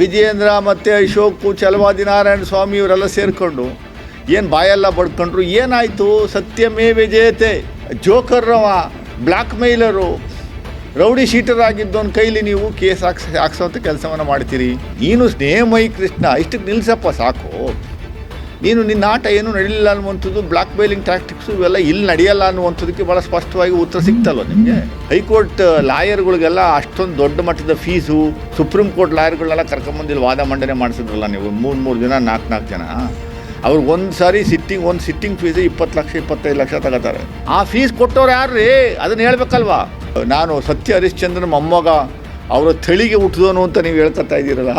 ವಿಜಯೇಂದ್ರ ಮತ್ತು ಅಶೋಕು ಚಲವಾದಿ ನಾರಾಯಣ ಸ್ವಾಮಿ ಇವರೆಲ್ಲ ಸೇರಿಕೊಂಡು ಏನು ಬಾಯೆಲ್ಲ ಬಡ್ಕೊಂಡ್ರು? ಏನಾಯಿತು? ಸತ್ಯಮೇ ವಿಜಯತೆ ಜೋಕರ್ರವ ಬ್ಲ್ಯಾಕ್ ಮೇಲರು ರೌಡಿ ಶೀಟರ್ ಆಗಿದ್ದವನ ಕೈಲಿ ನೀವು ಕೇಸ್ ಹಾಕ್ಸ್ ಅಂತ ಕೆಲಸವನ್ನು ಮಾಡ್ತೀರಿ. ನೀನು ಸ್ನೇಹಮಯಿ ಕೃಷ್ಣ ಇಷ್ಟಕ್ಕೆ ನಿಲ್ಸಪ್ಪ ಸಾಕು. ನೀನು ನಿನ್ನ ಆಟ ಏನು ನಡೀಲಿಲ್ಲ ಅನ್ನುವಂಥದ್ದು ಬ್ಲಾಕ್ ಮೇಲಿಂಗ್ ಟ್ಯಾಕ್ಟಿಕ್ಸು ಇವೆಲ್ಲ ಇಲ್ಲಿ ನಡೆಯಲ್ಲ ಅನ್ನುವಂಥದ್ದಕ್ಕೆ ಭಾಳ ಸ್ಪಷ್ಟವಾಗಿ ಉತ್ತರ ಸಿಗ್ತಲ್ವ ನಿಮಗೆ? ಹೈಕೋರ್ಟ್ ಲಾಯರ್ಗಳಿಗೆಲ್ಲ ಅಷ್ಟೊಂದು ದೊಡ್ಡ ಮಟ್ಟದ ಫೀಸು ಸುಪ್ರೀಂ ಕೋರ್ಟ್ ಲಾಯರ್ಗಳೆಲ್ಲ ಕರ್ಕೊಂಬಂದಿಲ್ಲಿ, ವಾದ ಮಂಡನೆ ಮಾಡಿಸಿದ್ರಲ್ಲ ನೀವು? ಮೂರು ಮೂರು ಜನ ನಾಲ್ಕು ನಾಲ್ಕು ಜನ. ಅವ್ರಿಗೆ ಒಂದು ಸಾರಿ ಸಿಟ್ಟಿಂಗ್ ಒಂದು ಸಿಟ್ಟಿಂಗ್ ಫೀಸ್ ಇಪ್ಪತ್ತು ಲಕ್ಷ, ಇಪ್ಪತ್ತೈದು ಲಕ್ಷ ತಗೋತಾರೆ. ಆ ಫೀಸ್ ಕೊಟ್ಟವ್ರು ಯಾರು ರೀ ಅದನ್ನು ಹೇಳ್ಬೇಕಲ್ವಾ? ನಾನು ಸತ್ಯ ಹರಿಶ್ಚಂದ್ರನ ಮೊಮ್ಮಗ, ಅವರ ತಳಿಗೆ ಹುಟ್ಟಿದನು ಅಂತ ನೀವು ಹೇಳ್ಕೊತಾ ಇದ್ದೀರಲ್ಲ.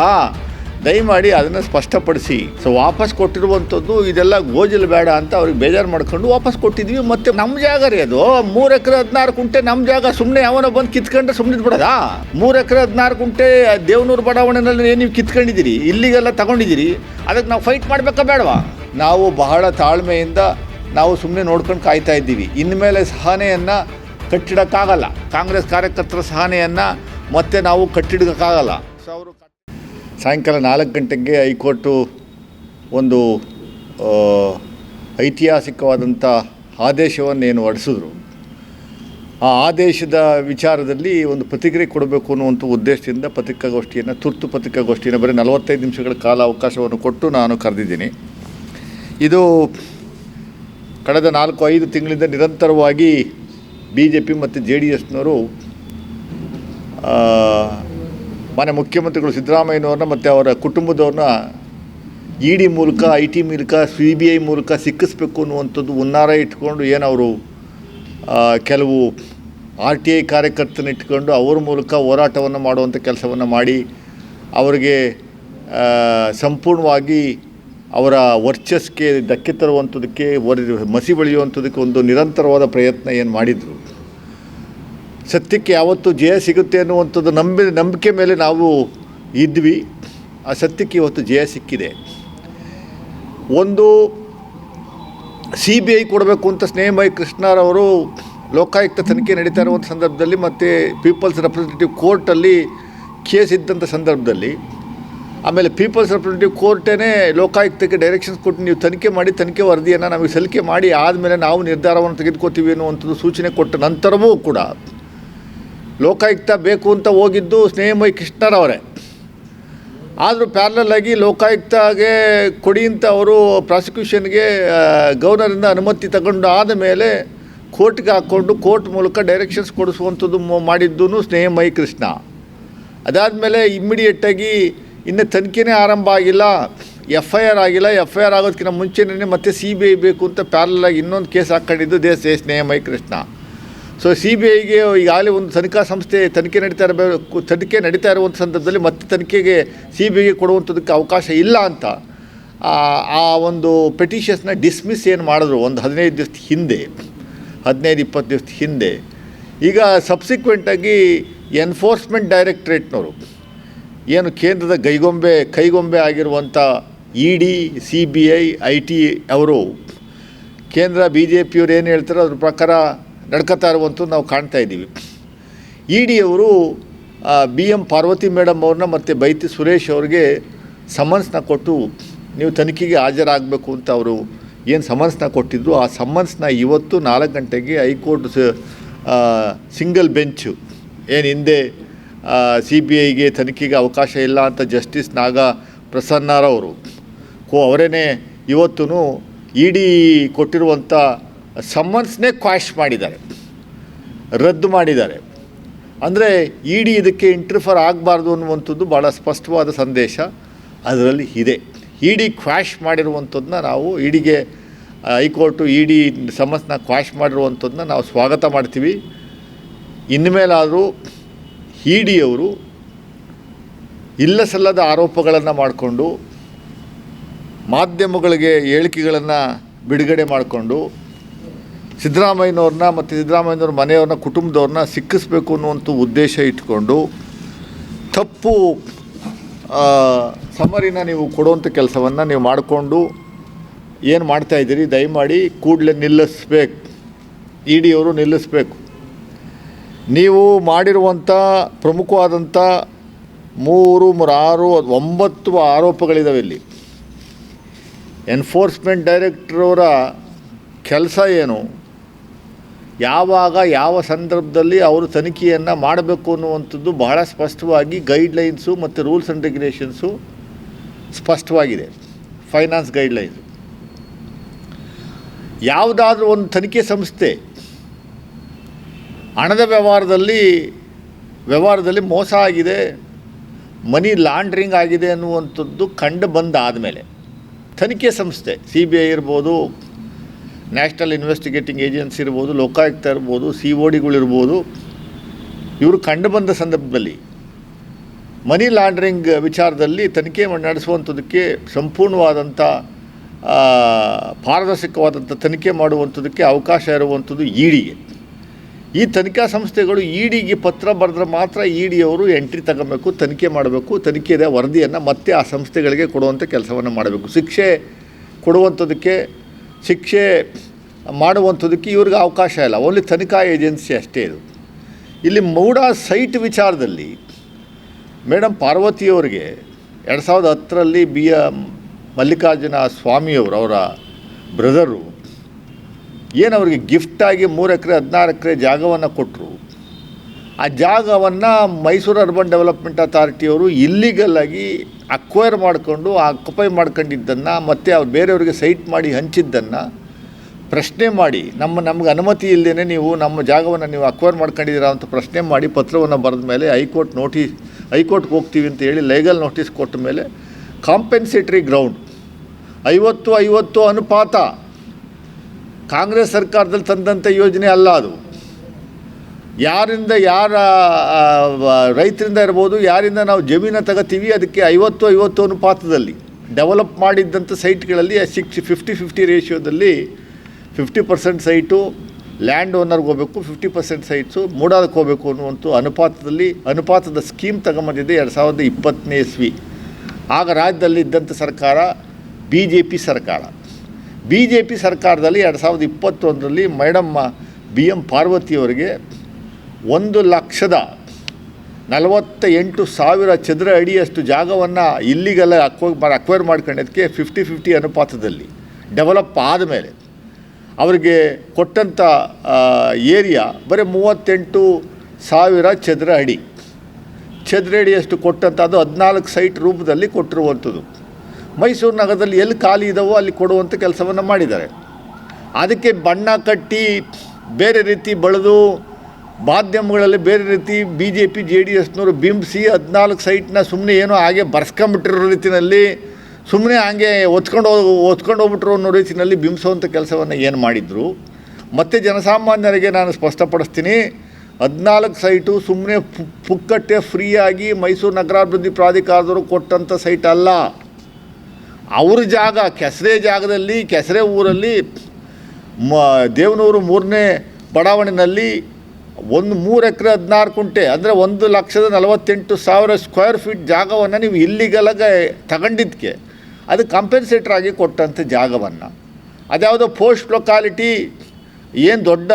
ದಯಮಾಡಿ ಅದನ್ನು ಸ್ಪಷ್ಟಪಡಿಸಿ. ಸೊ ವಾಪಸ್ ಕೊಟ್ಟಿರುವಂಥದ್ದು ಇದೆಲ್ಲ ಗೋಜಲ್ ಬೇಡ ಅಂತ ಅವ್ರಿಗೆ ಬೇಜಾರು ಮಾಡ್ಕೊಂಡು ವಾಪಸ್ ಕೊಟ್ಟಿದ್ವಿ. ಮತ್ತೆ ನಮ್ಮ ಜಾಗ ರೀ ಅದು. ಮೂರು ಎಕರೆ ಹದಿನಾರು ಕುಂಟೆ ನಮ್ಮ ಜಾಗ ಸುಮ್ಮನೆ ಯಾವನೋ ಬಂದು ಕಿತ್ಕೊಂಡ್ರೆ ಸುಮ್ಮನೆ ಬಿಡೋದಾ? ಮೂರು ಎಕರೆ ಹದಿನಾರು ಕುಂಟೆ ದೇವನೂರು ಬಡಾವಣೆನಲ್ಲಿ ನೀವು ಕಿತ್ಕೊಂಡಿದ್ದೀರಿ? ಇಲ್ಲಿಗೆಲ್ಲ ತಗೊಂಡಿದ್ದೀರಿ. ಅದಕ್ಕೆ ನಾವು ಫೈಟ್ ಮಾಡಬೇಕಾ ಬೇಡವಾ? ನಾವು ಬಹಳ ತಾಳ್ಮೆಯಿಂದ ನಾವು ಸುಮ್ಮನೆ ನೋಡ್ಕೊಂಡು ಕಾಯ್ತಾ ಇದ್ದೀವಿ. ಇನ್ಮೇಲೆ ಸಹನೆಯನ್ನು ಕಟ್ಟಿಡೋಕ್ಕಾಗಲ್ಲ. ಕಾಂಗ್ರೆಸ್ ಕಾರ್ಯಕರ್ತರ ಸಹನೆಯನ್ನು ಮತ್ತೆ ನಾವು ಕಟ್ಟಿಡೋಕ್ಕಾಗಲ್ಲ. ಸೊ ಸಾಯಂಕಾಲ ನಾಲ್ಕು ಗಂಟೆಗೆ ಹೈಕೋರ್ಟು ಒಂದು ಐತಿಹಾಸಿಕವಾದಂಥ ಆದೇಶವನ್ನು ಏನು ಹೊಡೆಸಿದ್ರು ಆ ಆದೇಶದ ವಿಚಾರದಲ್ಲಿ ಒಂದು ಪ್ರತಿಕ್ರಿಯೆ ಕೊಡಬೇಕು ಅನ್ನುವಂಥ ಉದ್ದೇಶದಿಂದ ಪತ್ರಿಕಾಗೋಷ್ಠಿಯನ್ನು, ತುರ್ತು ಪತ್ರಿಕಾಗೋಷ್ಠಿಯನ್ನು ಬರೀ ನಲವತ್ತೈದು ನಿಮಿಷಗಳ ಕಾಲ ಅವಕಾಶವನ್ನು ಕೊಟ್ಟು ನಾನು ಕರೆದಿದ್ದೀನಿ. ಇದು ಕಳೆದ ನಾಲ್ಕು, ಐದು ತಿಂಗಳಿಂದ ನಿರಂತರವಾಗಿ ಬಿ ಜೆ ಪಿ ಮತ್ತು ಜೆ ಡಿ ಎಸ್ನವರು ಮಾನ್ಯ ಮುಖ್ಯಮಂತ್ರಿಗಳು ಸಿದ್ದರಾಮಯ್ಯನವ್ರನ್ನ ಮತ್ತು ಅವರ ಕುಟುಂಬದವ್ರನ್ನ ಇ ಡಿ ಮೂಲಕ ಐ ಟಿ ಮೂಲಕ ಸಿ ಬಿ ಐ ಮೂಲಕ ಸಿಕ್ಕಿಸ್ಬೇಕು ಅನ್ನುವಂಥದ್ದು ಹುನ್ನಾರ ಇಟ್ಕೊಂಡು ಏನವರು ಕೆಲವು ಆರ್ ಟಿ ಐ ಕಾರ್ಯಕರ್ತನ ಇಟ್ಕೊಂಡು ಅವ್ರ ಮೂಲಕ ಹೋರಾಟವನ್ನು ಮಾಡುವಂಥ ಕೆಲಸವನ್ನು ಮಾಡಿ ಅವರಿಗೆ ಸಂಪೂರ್ಣವಾಗಿ ಅವರ ವರ್ಚಸ್ಗೆ ಧಕ್ಕೆ ತರುವಂಥದ್ದಕ್ಕೆ ವರ್ ಮಸಿ ಬೆಳೆಯುವಂಥದ್ದಕ್ಕೆ ಒಂದು ನಿರಂತರವಾದ ಪ್ರಯತ್ನ ಏನು ಮಾಡಿದರು. ಸತ್ಯಕ್ಕೆ ಯಾವತ್ತು ಜಯ ಸಿಗುತ್ತೆ ಅನ್ನುವಂಥದ್ದು ನಂಬಿ, ನಂಬಿಕೆ ಮೇಲೆ ನಾವು ಇದ್ವಿ. ಆ ಸತ್ಯಕ್ಕೆ ಇವತ್ತು ಜಯ ಸಿಕ್ಕಿದೆ. ಒಂದು ಸಿ ಬಿ ಐ ಕೊಡಬೇಕು ಅಂತ ಸ್ನೇಹಮಯ ಕೃಷ್ಣರವರು ಲೋಕಾಯುಕ್ತ ತನಿಖೆ ನಡೀತಾ ಇರುವಂಥ ಸಂದರ್ಭದಲ್ಲಿ ಮತ್ತು ಪೀಪಲ್ಸ್ ರೆಪ್ರೆಸೆಂಟೇಟಿವ್ ಕೋರ್ಟಲ್ಲಿ ಕೇಸ್ ಇದ್ದಂಥ ಸಂದರ್ಭದಲ್ಲಿ. ಆಮೇಲೆ ಪೀಪಲ್ಸ್ ರೆಪ್ರೆಸೆಂಟೇಟಿವ್ ಕೋರ್ಟೇ ಲೋಕಾಯುಕ್ತಕ್ಕೆ ಡೈರೆಕ್ಷನ್ಸ್ ಕೊಟ್ಟು ನೀವು ತನಿಖೆ ಮಾಡಿ, ತನಿಖೆ ವರದಿಯನ್ನು ನಮಗೆ ಸಲ್ಲಿಕೆ ಮಾಡಿ, ಆದಮೇಲೆ ನಾವು ನಿರ್ಧಾರವನ್ನು ತೆಗೆದುಕೋತೀವಿ ಅನ್ನುವಂಥದ್ದು ಸೂಚನೆ ಕೊಟ್ಟ ನಂತರವೂ ಕೂಡ ಲೋಕಾಯುಕ್ತ ಬೇಕು ಅಂತ ಹೋಗಿದ್ದು ಸ್ನೇಹಮಯ ಕೃಷ್ಣರವರೇ. ಆದರೂ ಪ್ಯಾರಲಲ್ ಆಗಿ ಲೋಕಾಯುಕ್ತಗೆ ಕೊಡಿ ಅಂತ ಅವರು ಪ್ರಾಸಿಕ್ಯೂಷನ್ಗೆ ಗವರ್ನರಿಂದ ಅನುಮತಿ ತಗೊಂಡು ಆದ ಮೇಲೆ ಕೋರ್ಟ್ಗೆ ಹಾಕ್ಕೊಂಡು ಕೋರ್ಟ್ ಮೂಲಕ ಡೈರೆಕ್ಷನ್ಸ್ ಕೊಡಿಸುವಂಥದ್ದು ಮಾಡಿದ್ದು ಸ್ನೇಹಮಯಿ ಕೃಷ್ಣ. ಅದಾದಮೇಲೆ ಇಮ್ಮಿಡಿಯೇಟಾಗಿ ಇನ್ನೂ ತನಿಖೆನೇ ಆರಂಭ ಆಗಿಲ್ಲ ಎಫ್ ಐ ಆರ್ ಆಗಿಲ್ಲ. ಎಫ್ ಐ ಆರ್ ಆಗೋದಕ್ಕಿಂತ ಮುಂಚೆನೇ ಮತ್ತೆ ಸಿ ಬಿ ಐ ಬೇಕು ಅಂತ ಪ್ಯಾರಲಾಗಿ ಇನ್ನೊಂದು ಕೇಸ್ ಹಾಕ್ಕೊಂಡಿದ್ದು ದೇಶ, Snehamaya Krishna. So C B ಐಗೆ ಈಗಾಗಲೇ ಒಂದು ತನಿಖಾ ಸಂಸ್ಥೆ ತನಿಖೆ ನಡೀತಾ ಇರಬೇಕು ತನಿಖೆ ನಡೀತಾ ಇರುವಂಥ ಸಂದರ್ಭದಲ್ಲಿ ಮತ್ತೆ ತನಿಖೆಗೆ ಸಿ ಬಿ ಐಗೆ ಕೊಡುವಂಥದ್ದಕ್ಕೆ ಅವಕಾಶ ಇಲ್ಲ ಅಂತ, ಆ ಒಂದು ಪೆಟಿಷನ್ಸ್ನ ಡಿಸ್ಮಿಸ್ ಏನು ಮಾಡಿದ್ರು ಒಂದು ಹದಿನೈದು ದಿವಸ ಹಿಂದೆ, ಹದಿನೈದು, ಇಪ್ಪತ್ತು ದಿವಸ ಹಿಂದೆ. ಈಗ ಸಬ್ಸಿಕ್ವೆಂಟಾಗಿ ಎನ್ಫೋರ್ಸ್ಮೆಂಟ್ ಡೈರೆಕ್ಟ್ರೇಟ್ನವರು ಏನು ಕೇಂದ್ರದ ಕೈಗೊಂಬೆ ಕೈಗೊಂಬೆ ಆಗಿರುವಂಥ E D C B I I T ಅವರು, ಕೇಂದ್ರ ಬಿ ಜೆ ಪಿಯವ್ರು ಏನು ಹೇಳ್ತಾರೋ ಅದ್ರ ಪ್ರಕಾರ ನಡ್ಕೋತಾ ಇರುವಂಥದ್ದು ನಾವು ಕಾಣ್ತಾ ಇದ್ದೀವಿ. ಇ ಡಿ ಅವರು ಬಿ ಎಂ ಪಾರ್ವತಿ ಮೇಡಮ್ ಅವ್ರನ್ನ ಮತ್ತು ಬೈತಿ ಸುರೇಶ್ ಅವ್ರಿಗೆ ಸಮನ್ಸ್ನ ಕೊಟ್ಟು ನೀವು ತನಿಖೆಗೆ ಹಾಜರಾಗಬೇಕು ಅಂತ ಅವರು ಏನು ಸಮನ್ಸ್ನ ಕೊಟ್ಟಿದ್ರು, ಆ ಸಮನ್ಸ್ನ ಇವತ್ತು ನಾಲ್ಕು ಗಂಟೆಗೆ ಹೈಕೋರ್ಟ್ ಸಿಂಗಲ್ ಬೆಂಚು ಏನು ಹಿಂದೆ ಸಿ ಬಿ ಐಗೆ ತನಿಖೆಗೆ ಅವಕಾಶ ಇಲ್ಲ ಅಂತ ಜಸ್ಟಿಸ್ ನಾಗ ಪ್ರಸನ್ನರವರು. ಕೋ, ಅವರೇನೆ ಇವತ್ತು ಇ ಡಿ ಕೊಟ್ಟಿರುವಂಥ ಸಮ್ಮನ್ಸ್ನೇ ಕ್ವಾಶ್ ಮಾಡಿದ್ದಾರೆ, ರದ್ದು ಮಾಡಿದ್ದಾರೆ. ಅಂದರೆ ಇ ಡಿ ಇದಕ್ಕೆ ಇಂಟರ್ಫರ್ ಆಗಬಾರ್ದು ಅನ್ನುವಂಥದ್ದು ಭಾಳ ಸ್ಪಷ್ಟವಾದ ಸಂದೇಶ. ಅದರಲ್ಲಿ ಇದೆ. ಇ ಡಿ ಕ್ವಾಶ್ ಮಾಡಿರುವಂಥದ್ದನ್ನ ನಾವು ಇಡಿಗೆ ಹೈಕೋರ್ಟು ಡಿ ಸಮಸ್ನ ಕ್ವಾಶ್ ಮಾಡಿರುವಂಥದ್ದನ್ನ ನಾವು ಸ್ವಾಗತ ಮಾಡ್ತೀವಿ. ಇನ್ಮೇಲಾದರೂ ಇ ಡಿಯವರು ಇಲ್ಲ ಸಲ್ಲದ ಆರೋಪಗಳನ್ನು ಮಾಡಿಕೊಂಡು, ಮಾಧ್ಯಮಗಳಿಗೆ ಹೇಳಿಕೆಗಳನ್ನು ಬಿಡುಗಡೆ ಮಾಡಿಕೊಂಡು ಸಿದ್ದರಾಮಯ್ಯನವ್ರನ್ನ ಮತ್ತು ಸಿದ್ದರಾಮಯ್ಯನವ್ರ ಮನೆಯವ್ರನ್ನ, ಕುಟುಂಬದವ್ರನ್ನ ಸಿಕ್ಕಿಸ್ಬೇಕು ಅನ್ನುವಂಥ ಉದ್ದೇಶ ಇಟ್ಕೊಂಡು ತಪ್ಪು ಸಮರಿನ ನೀವು ಕೊಡುವಂಥ ಕೆಲಸವನ್ನು ನೀವು ಮಾಡಿಕೊಂಡು ಏನು ಮಾಡ್ತಾಯಿದ್ದೀರಿ ದಯಮಾಡಿ ಕೂಡಲೇ ನಿಲ್ಲಿಸ್ಬೇಕು. ಇ ಡಿಯವರು ನಿಲ್ಲಿಸ್ಬೇಕು. ನೀವು ಮಾಡಿರುವಂಥ ಪ್ರಮುಖವಾದಂಥ ಮೂರು ಮೂರಾರು ಒಂಬತ್ತು ಆರೋಪಗಳಿದ್ದಾವೆ ಇಲ್ಲಿ. ಎನ್ಫೋರ್ಸ್ಮೆಂಟ್ ಡೈರೆಕ್ಟ್ರವರ ಕೆಲಸ ಏನು? ಯಾವಾಗ, ಯಾವ ಸಂದರ್ಭದಲ್ಲಿ ಅವರು ತನಿಖೆಯನ್ನು ಮಾಡಬೇಕು ಅನ್ನುವಂಥದ್ದು ಬಹಳ ಸ್ಪಷ್ಟವಾಗಿ ಗೈಡ್ಲೈನ್ಸು ಮತ್ತು ರೂಲ್ಸ್ ಆ್ಯಂಡ್ ರೆಗ್ಯುಲೇಷನ್ಸು ಸ್ಪಷ್ಟವಾಗಿದೆ. ಫೈನಾನ್ಸ್ ಗೈಡ್ಲೈನ್ಸ್ ಯಾವುದಾದ್ರೂ ಒಂದು ತನಿಖೆ ಸಂಸ್ಥೆ ಹಣದ ವ್ಯವಹಾರದಲ್ಲಿ ವ್ಯವಹಾರದಲ್ಲಿ ಮೋಸ ಆಗಿದೆ ಮನಿ ಲಾಂಡ್ರಿಂಗ್ ಆಗಿದೆ ಅನ್ನುವಂಥದ್ದು ಕಂಡು ಬಂದಾದಮೇಲೆ, ತನಿಖೆ ಸಂಸ್ಥೆ ಸಿ ಬಿ ಐ ಇರ್ಬೋದು ನ್ಯಾಷನಲ್ ಇನ್ವೆಸ್ಟಿಗೇಟಿಂಗ್ ಏಜೆನ್ಸಿ ಇರ್ಬೋದು, ಲೋಕಾಯುಕ್ತ ಇರ್ಬೋದು ಸಿ ಒ ಡಿಗಳಿರ್ಬೋದು ಇವರು ಕಂಡುಬಂದ ಸಂದರ್ಭದಲ್ಲಿ ಮನಿ ಲಾಂಡ್ರಿಂಗ್ ವಿಚಾರದಲ್ಲಿ ತನಿಖೆ ನಡೆಸುವಂಥದ್ದಕ್ಕೆ ಸಂಪೂರ್ಣವಾದಂಥ ಪಾರದರ್ಶಕವಾದಂಥ ತನಿಖೆ ಮಾಡುವಂಥದ್ದಕ್ಕೆ ಅವಕಾಶ ಇರುವಂಥದ್ದು ಇಡಿಗೆ ಈ ತನಿಖಾ ಸಂಸ್ಥೆಗಳು ಇಡಿಗೆ ಪತ್ರ ಬರೆದ್ರೆ ಮಾತ್ರ ಇಡಿಯವರು ಎಂಟ್ರಿ ತಗೋಬೇಕು, ತನಿಖೆ ಮಾಡಬೇಕು ತನಿಖೆಯ ವರದಿಯನ್ನು ಮತ್ತೆ ಆ ಸಂಸ್ಥೆಗಳಿಗೆ ಕೊಡುವಂಥ ಕೆಲಸವನ್ನು ಮಾಡಬೇಕು. ಶಿಕ್ಷೆ ಕೊಡುವಂಥದ್ದಕ್ಕೆ ಶಿಕ್ಷೆ ಮಾಡುವಂಥದ್ದಕ್ಕೆ ಇವ್ರಿಗೆ ಅವಕಾಶ ಇಲ್ಲ. ಓನ್ಲಿ ತನಿಖಾ ಏಜೆನ್ಸಿ ಅಷ್ಟೇ ಇದು. ಇಲ್ಲಿ ಮೌಡ ಸೈಟ್ ವಿಚಾರದಲ್ಲಿ ಮೇಡಮ್ ಪಾರ್ವತಿಯವರಿಗೆ ಎರಡು ಸಾವಿರದ ಹತ್ತರಲ್ಲಿ ಬಿ ಎಂ ಮಲ್ಲಿಕಾರ್ಜುನ ಸ್ವಾಮಿಯವರು, ಅವರ ಬ್ರದರು ಏನು ಅವರಿಗೆ ಗಿಫ್ಟಾಗಿ ಮೂರು ಎಕರೆ, ಹದಿನಾರು ಎಕರೆ ಜಾಗವನ್ನು ಕೊಟ್ಟರು ಆ ಜಾಗವನ್ನು ಮೈಸೂರು ಅರ್ಬನ್ ಡೆವಲಪ್ಮೆಂಟ್ ಅಥಾರಿಟಿಯವರು ಇಲ್ಲಿಗಲ್ಲಾಗಿ ಅಕ್ವೈರ್ ಮಾಡಿಕೊಂಡು ಆಕ್ಯುಪೈ ಮಾಡ್ಕೊಂಡಿದ್ದನ್ನು ಮತ್ತು ಅವ್ರು ಬೇರೆಯವರಿಗೆ ಸೈಟ್ ಮಾಡಿ ಹಂಚಿದ್ದನ್ನು ಪ್ರಶ್ನೆ ಮಾಡಿ, ನಮ್ಮ ನಮಗೆ ಅನುಮತಿ ಇಲ್ಲದೇ ನೀವು ನಮ್ಮ ಜಾಗವನ್ನು ನೀವು ಅಕ್ವೈರ್ ಮಾಡ್ಕೊಂಡಿದ್ದೀರಾ ಅಂತ ಪ್ರಶ್ನೆ ಮಾಡಿ ಪತ್ರವನ್ನು ಬರೆದ ಮೇಲೆ ಹೈಕೋರ್ಟ್ ನೋಟಿಸ್, ಹೈಕೋರ್ಟ್ಗೆ ಹೋಗ್ತೀವಿ ಅಂತ ಹೇಳಿ ಲೀಗಲ್ ನೋಟಿಸ್ ಕೊಟ್ಟ ಮೇಲೆ ಕಾಂಪೆನ್ಸೇಟ್ರಿ ಗ್ರೌಂಡ್ ಐವತ್ತು ಐವತ್ತು ಅನುಪಾತ. ಕಾಂಗ್ರೆಸ್ ಸರ್ಕಾರದಲ್ಲಿ ತಂದಂಥ ಯೋಜನೆ ಅಲ್ಲ ಅದು. ಯಾರಿಂದ ಯಾರ ರೈತರಿಂದ ಇರ್ಬೋದು, ಯಾರಿಂದ ನಾವು ಜಮೀನ ತಗೋತೀವಿ, ಅದಕ್ಕೆ ಐವತ್ತು ಐವತ್ತು ಅನುಪಾತದಲ್ಲಿ ಡೆವಲಪ್ ಮಾಡಿದ್ದಂಥ ಸೈಟ್ಗಳಲ್ಲಿ ಸಿಕ್ಸ್, ಫಿಫ್ಟಿ ಫಿಫ್ಟಿ ರೇಷಿಯೋದಲ್ಲಿ ಫಿಫ್ಟಿ ಪರ್ಸೆಂಟ್ ಸೈಟು ಲ್ಯಾಂಡ್ ಓನರ್ಗೆ ಹೋಗಬೇಕು, ಫಿಫ್ಟಿ ಪರ್ಸೆಂಟ್ ಸೈಟ್ಸು ಮೂಡಾದಕ್ಕೆ ಹೋಗಬೇಕು ಅನ್ನುವಂಥ ಅನುಪಾತದಲ್ಲಿ, ಅನುಪಾತದ ಸ್ಕೀಮ್ ತಗೊಂಬಂದಿದೆ ಎರಡು ಸಾವಿರದ ಇಪ್ಪತ್ತನೇ ಇಸ್ವಿ ಆಗ ರಾಜ್ಯದಲ್ಲಿ ಇದ್ದಂಥ ಸರ್ಕಾರ ಬಿ ಜೆ ಪಿ ಸರ್ಕಾರ. ಬಿ ಜೆ ಪಿ ಸರ್ಕಾರದಲ್ಲಿ ಎರಡು ಸಾವಿರದ ಇಪ್ಪತ್ತೊಂದರಲ್ಲಿ ಮೇಡಮ್ಮ ಬಿ ಎಂ ಪಾರ್ವತಿಯವರಿಗೆ ಒಂದು ಲಕ್ಷದ ನಲವತ್ತ ಎಂಟು ಸಾವಿರ ಚದರ ಅಡಿಯಷ್ಟು ಜಾಗವನ್ನು ಇಲ್ಲಿಗೆಲ್ಲ ಅಕ್ವ ಅಕ್ವೈರ್ ಮಾಡ್ಕೊಂಡಿದ್ದಕ್ಕೆ ಫಿಫ್ಟಿ ಫಿಫ್ಟಿ ಅನುಪಾತದಲ್ಲಿ ಡೆವಲಪ್ ಆದಮೇಲೆ ಅವರಿಗೆ ಕೊಟ್ಟಂಥ ಏರಿಯಾ ಬರೀ ಮೂವತ್ತೆಂಟು ಸಾವಿರ ಚದರ ಅಡಿ. ಚದರ ಅಡಿಯಷ್ಟು ಕೊಟ್ಟಂಥ ಅದು ಹದಿನಾಲ್ಕು ಸೈಟ್ ರೂಪದಲ್ಲಿ ಕೊಟ್ಟಿರುವಂಥದ್ದು. ಮೈಸೂರು ನಗರದಲ್ಲಿ ಎಲ್ಲಿ ಖಾಲಿ ಇದಾವೋ ಅಲ್ಲಿ ಕೊಡುವಂಥ ಕೆಲಸವನ್ನು ಮಾಡಿದ್ದಾರೆ. ಅದಕ್ಕೆ ಬಣ್ಣ ಕಟ್ಟಿ ಬೇರೆ ರೀತಿ ಬೆಳೆದು ಮಾಧ್ಯಮಗಳಲ್ಲಿ ಬೇರೆ ರೀತಿ B J P J D ಎಸ್ನವರು ಬಿಂಬಿಸಿ ಹದಿನಾಲ್ಕು ಸೈಟ್ನ ಸುಮ್ಮನೆ ಏನೋ ಹಾಗೆ ಬರ್ಸ್ಕೊಂಬಿಟ್ಟಿರೋ ರೀತಿಯಲ್ಲಿ ಸುಮ್ಮನೆ ಹಾಗೆ ಒತ್ಕೊಂಡು ಒತ್ಕೊಂಡು ಹೋಗ್ಬಿಟ್ರು ಅನ್ನೋ ರೀತಿಯಲ್ಲಿ ಬಿಂಬಿಸುವಂಥ ಕೆಲಸವನ್ನು ಏನು ಮಾಡಿದರು. ಮತ್ತು ಜನಸಾಮಾನ್ಯರಿಗೆ ನಾನು ಸ್ಪಷ್ಟಪಡಿಸ್ತೀನಿ, ಹದಿನಾಲ್ಕು ಸೈಟು ಸುಮ್ಮನೆ ಪುಕ್ಕಟ್ಟೆ ಫ್ರೀಯಾಗಿ ಮೈಸೂರು ನಗರಾಭಿವೃದ್ಧಿ ಪ್ರಾಧಿಕಾರದವರು ಕೊಟ್ಟಂಥ ಸೈಟ್ ಅಲ್ಲ. ಅವ್ರ ಜಾಗ, ಕೆಸರೆ ಜಾಗದಲ್ಲಿ, ಕೆಸರೆ ಊರಲ್ಲಿ, ಮ, ದೇವನೂರು ಮೂರನೇ ಬಡಾವಣೆಯಲ್ಲಿ ಒಂದು ಮೂರು ಎಕರೆ ಹದಿನಾರು ಕುಂಟೆ, ಅಂದರೆ ಒಂದು ಲಕ್ಷದ ನಲವತ್ತೆಂಟು ಸಾವಿರ ಸ್ಕ್ವೇರ್ ಫೀಟ್ ಜಾಗವನ್ನು ನೀವು ಇಲ್ಲಿಗೆಲ್ಲಗೆ ತಗೊಂಡಿದ್ದಕ್ಕೆ ಅದು ಕಂಪೆನ್ಸೇಟರ್ ಆಗಿ ಕೊಟ್ಟಂಥ ಜಾಗವನ್ನು. ಅದ್ಯಾವುದೋ ಪೋಸ್ಟ್ ಲೊಕಾಲಿಟಿ ಏನು ದೊಡ್ಡ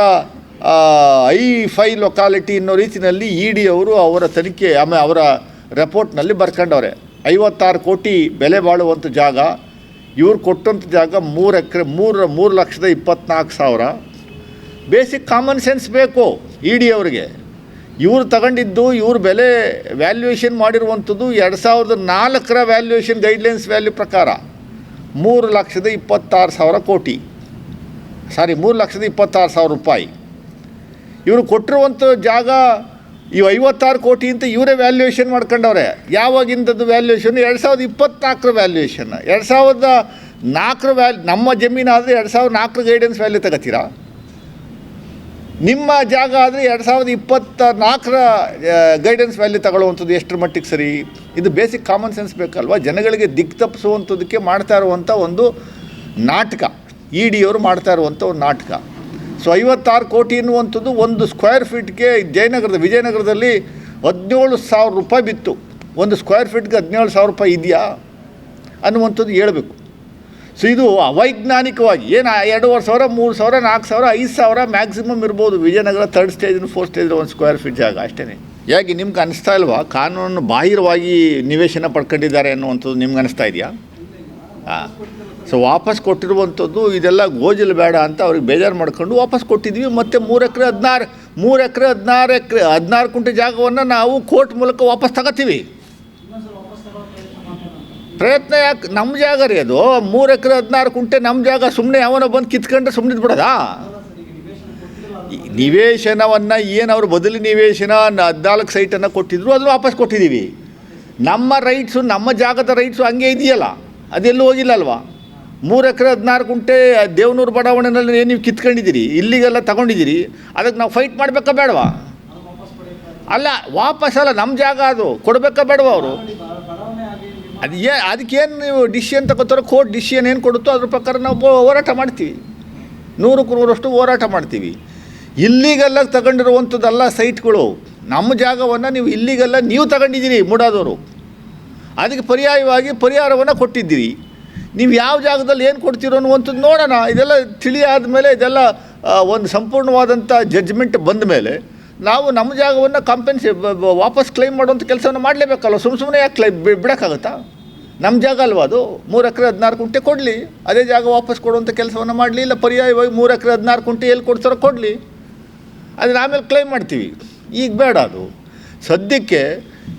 ಐ ಫೈ ಲೊಕಾಲಿಟಿ ಅನ್ನೋ ರೀತಿಯಲ್ಲಿ ಇ ಡಿ ಅವರು ಅವರ ತನಿಖೆ ಆಮೇಲೆ ಅವರ ರೆಪೋರ್ಟ್ನಲ್ಲಿ ಬರ್ಕೊಂಡವ್ರೆ. ಐವತ್ತಾರು ಕೋಟಿ ಬೆಲೆ ಬಾಳುವಂಥ ಜಾಗ, ಇವ್ರು ಕೊಟ್ಟಂಥ ಜಾಗ ಮೂರು ಎಕರೆ, ಮೂರು ಮೂರು ಲಕ್ಷದ ಇಪ್ಪತ್ನಾಲ್ಕು ಸಾವಿರ. ಬೇಸಿಕ್ ಕಾಮನ್ ಸೆನ್ಸ್ ಬೇಕು ಇ ಡಿ ಅವರಿಗೆ. ಇವ್ರು ತಗೊಂಡಿದ್ದು, ಇವ್ರ ಬೆಲೆ ವ್ಯಾಲ್ಯೂಯೇಷನ್ ಮಾಡಿರುವಂಥದ್ದು ಎರಡು ಸಾವಿರದ ನಾಲ್ಕರ ವ್ಯಾಲ್ಯೂಯೇಷನ್ ಗೈಡ್ಲೈನ್ಸ್ ವ್ಯಾಲ್ಯೂ ಪ್ರಕಾರ. ಮೂರು ಲಕ್ಷದ ಇಪ್ಪತ್ತಾರು ಸಾವಿರ ಕೋಟಿ. ಸಾರಿ ಮೂರು ಲಕ್ಷದ ಇಪ್ಪತ್ತಾರು ಸಾವಿರ ರೂಪಾಯಿ. ಇವರು ಕೊಟ್ಟಿರುವಂಥ ಜಾಗ ಇವು ಐವತ್ತಾರು ಕೋಟಿ ಅಂತ ಇವರೇ ವ್ಯಾಲ್ಯೂಯೇಷನ್ ಮಾಡ್ಕೊಂಡವ್ರೆ. ಯಾವಾಗಿಂದದ್ದು ವ್ಯಾಲ್ಯೂಯೇಷನ್ ಎರಡು ಸಾವಿರದ ಇಪ್ಪತ್ನಾಲ್ಕರ ವ್ಯಾಲ್ಯೂಯೇಷನ್ ಎರಡು ಸಾವಿರದ ನಾಲ್ಕರ ವ್ಯಾಲ್ ನಮ್ಮ ಜಮೀನಾದರೆ ಎರಡು ಸಾವಿರದ ನಾಲ್ಕರ ಗೈಡೆನ್ಸ್ ವ್ಯಾಲ್ಯೂ ತಗೋತೀರಾ? ನಿಮ್ಮ ಜಾಗ ಆದರೆ ಎರಡು ಸಾವಿರದ ಇಪ್ಪತ್ತ ನಾಲ್ಕರ ಗೈಡೆನ್ಸ್ ವ್ಯಾಲ್ಯೂ ತಗೊಳ್ಳುವಂಥದ್ದು ಎಷ್ಟರ ಮಟ್ಟಿಗೆ ಸರಿ? ಇದು ಬೇಸಿಕ್ ಕಾಮನ್ ಸೆನ್ಸ್ ಬೇಕಲ್ವ? ಜನಗಳಿಗೆ ದಿಕ್ಕು ತಪ್ಪಿಸುವಂಥದ್ದಕ್ಕೆ ಮಾಡ್ತಾ ಇರುವಂಥ ಒಂದು ನಾಟಕ. ಇ ಡಿ ಅವರು ಮಾಡ್ತಾ ಇರುವಂಥ ಒಂದು ನಾಟಕ. ಸೊ ಐವತ್ತಾರು ಕೋಟಿ ಎನ್ನುವಂಥದ್ದು ಒಂದು ಸ್ಕ್ವೇರ್ ಫೀಟ್ಗೆ ಜಯನಗರದ, ವಿಜಯನಗರದಲ್ಲಿ ಹದಿನೇಳು ಸಾವಿರ ರೂಪಾಯಿ ಬಿತ್ತು. ಒಂದು ಸ್ಕ್ವೇರ್ ಫೀಟ್ಗೆ ಹದಿನೇಳು ಸಾವಿರ ರೂಪಾಯಿ ಇದೆಯಾ? ಅನ್ನುವಂಥದ್ದು ಹೇಳ್ಬೇಕು. ಸೊ ಇದು ಅವೈಜ್ಞಾನಿಕವಾಗಿ, ಏನು ಎರಡೂವರೆ ಸಾವಿರ, ಮೂರು ಸಾವಿರ, ನಾಲ್ಕು ಸಾವಿರ, ಐದು ಸಾವಿರ ಮ್ಯಾಕ್ಸಿಮಮ್ ಇರ್ಬೋದು. Vijayanagara third stage fourth stage ಒಂದು ಸ್ಕ್ವೇರ್ ಫೀಟ್ ಜಾಗ ಅಷ್ಟೇ ಯಾಕೆ, ನಿಮ್ಗೆ ಅನಿಸ್ತಾ ಇಲ್ವಾ? ಕಾನೂನು ಬಾಹಿರವಾಗಿ ನಿವೇಶನ ಪಡ್ಕೊಂಡಿದ್ದಾರೆ ಅನ್ನುವಂಥದ್ದು ನಿಮ್ಗೆ ಅನಿಸ್ತಾ ಇದೆಯಾ? ಹಾಂ. ಸೊ ವಾಪಸ್ ಕೊಟ್ಟಿರುವಂಥದ್ದು ಇದೆಲ್ಲ ಗೋಜಲು ಬೇಡ ಅಂತ ಅವ್ರಿಗೆ ಬೇಜಾರು ಮಾಡ್ಕೊಂಡು ವಾಪಸ್ ಕೊಟ್ಟಿದ್ವಿ ಮತ್ತು ಮೂರು ಎಕರೆ ಹದಿನಾರು, ಮೂರು ಎಕರೆ ಹದಿನಾರು ಎಕರೆ, ಹದಿನಾರು ಕುಂಟೆ ಜಾಗವನ್ನು ನಾವು ಕೋರ್ಟ್ ಮೂಲಕ ವಾಪಸ್ ತಗೋತೀವಿ. ಪ್ರಯತ್ನ ಯಾಕೆ ನಮ್ಮ ಜಾಗ ರೀ ಅದು? ಮೂರು ಎಕರೆ ಹದಿನಾರು ಕುಂಟೆ ನಮ್ಮ ಜಾಗ ಸುಮ್ಮನೆ ಯಾವನ ಬಂದು ಕಿತ್ಕೊಂಡ್ರೆ ಸುಮ್ಮನೆ ಬಿಡೋದಾ ನಿವೇಶನವನ್ನು ಏನು ಅವರು ಬದಲಿ ನಿವೇಶನ ಹದಿನಾಲ್ಕು ಸೈಟನ್ನು ಕೊಟ್ಟಿದ್ರು ಅದನ್ನು ವಾಪಸ್ ಕೊಟ್ಟಿದ್ದೀವಿ ನಮ್ಮ ರೈಟ್ಸು, ನಮ್ಮ ಜಾಗದ ರೈಟ್ಸು ಹಂಗೆ ಇದೆಯಲ್ಲ? ಅದೆಲ್ಲೂ ಹೋಗಿಲ್ಲ ಅಲ್ವಾ ಮೂರು ಎಕರೆ ಹದಿನಾರು ಕುಂಟೆ ದೇವನೂರು ಬಡಾವಣೆಯಲ್ಲಿ ನೀವು ಕಿತ್ಕೊಂಡಿದ್ದೀರಿ? ಇಲ್ಲಿಗೆಲ್ಲ ತಗೊಂಡಿದ್ದೀರಿ? ಅದಕ್ಕೆ ನಾವು ಫೈಟ್ ಮಾಡಬೇಕಾ ಬೇಡವಾ? ಅಲ್ಲ, ವಾಪಸ್ ಅಲ್ಲ ನಮ್ಮ ಜಾಗ ಅದು. ಕೊಡಬೇಕಾ ಬೇಡವಾ ಅವರು? ಅದು ಏ ಅದಕ್ಕೇನು ನೀವು ಡಿಸಿಷನ್ ತಗೋತಾರೋ ಕೋರ್ಟ್ ಡಿಸಿಷನ್ ಏನು ಕೊಡುತ್ತೋ ಅದ್ರ ಪ್ರಕಾರ ನಾವು ಹೋರಾಟ ಮಾಡ್ತೀವಿ. ನೂರಕ್ಕೆ ನೂರಷ್ಟು ಹೋರಾಟ ಮಾಡ್ತೀವಿ. ಇಲ್ಲಿಗೆಲ್ಲ ತಗೊಂಡಿರುವಂಥದ್ದೆಲ್ಲ ಸೈಟ್ಗಳು, ನಮ್ಮ ಜಾಗವನ್ನು ನೀವು ಇಲ್ಲಿಗೆಲ್ಲ ನೀವು ತಗೊಂಡಿದ್ದೀರಿ ಮೂಡಾದವರು. ಅದಕ್ಕೆ ಪರ್ಯಾಯವಾಗಿ ಪರಿಹಾರವನ್ನು ಕೊಟ್ಟಿದ್ದೀರಿ. ನೀವು ಯಾವ ಜಾಗದಲ್ಲಿ ಏನು ಕೊಡ್ತೀರೋ ಅನ್ನುವಂಥದ್ದು ನೋಡೋಣ. ಇದೆಲ್ಲ ತಿಳಿಯಾದ ಮೇಲೆ ಇದೆಲ್ಲ ಒಂದು ಸಂಪೂರ್ಣವಾದಂಥ ಜಡ್ಜ್ಮೆಂಟ್ ಬಂದ ಮೇಲೆ ನಾವು ನಮ್ಮ ಜಾಗವನ್ನು ಕಂಪೆನ್ಸಿ ವಾಪಸ್ ಕ್ಲೈಮ್ ಮಾಡುವಂಥ ಕೆಲಸವನ್ನು ಮಾಡಲೇಬೇಕಲ್ಲ ಸುಮ್ಮ ಸುಮ್ಮನೆ ಯಾಕೆ ಕ್ಲೈಮ್ ಬಿಡೋಕ್ಕಾಗುತ್ತಾ? ನಮ್ಮ ಜಾಗ ಅಲ್ವಾ ಅದು? ಮೂರು ಎಕರೆ ಹದಿನಾರು ಕುಂಟೆ ಕೊಡಲಿ. ಅದೇ ಜಾಗ ವಾಪಸ್ ಕೊಡುವಂಥ ಕೆಲಸವನ್ನು ಮಾಡಲಿ, ಇಲ್ಲ ಪರ್ಯಾಯವಾಗಿ ಮೂರು ಎಕರೆ ಹದಿನಾರು ಕುಂಟೆ ಎಲ್ಲಿ ಕೊಡ್ತಾರೋ ಕೊಡಲಿ. ಅದನ್ನ ಆಮೇಲೆ ಕ್ಲೈಮ್ ಮಾಡ್ತೀವಿ. ಈಗ ಬೇಡ ಅದು. ಸದ್ಯಕ್ಕೆ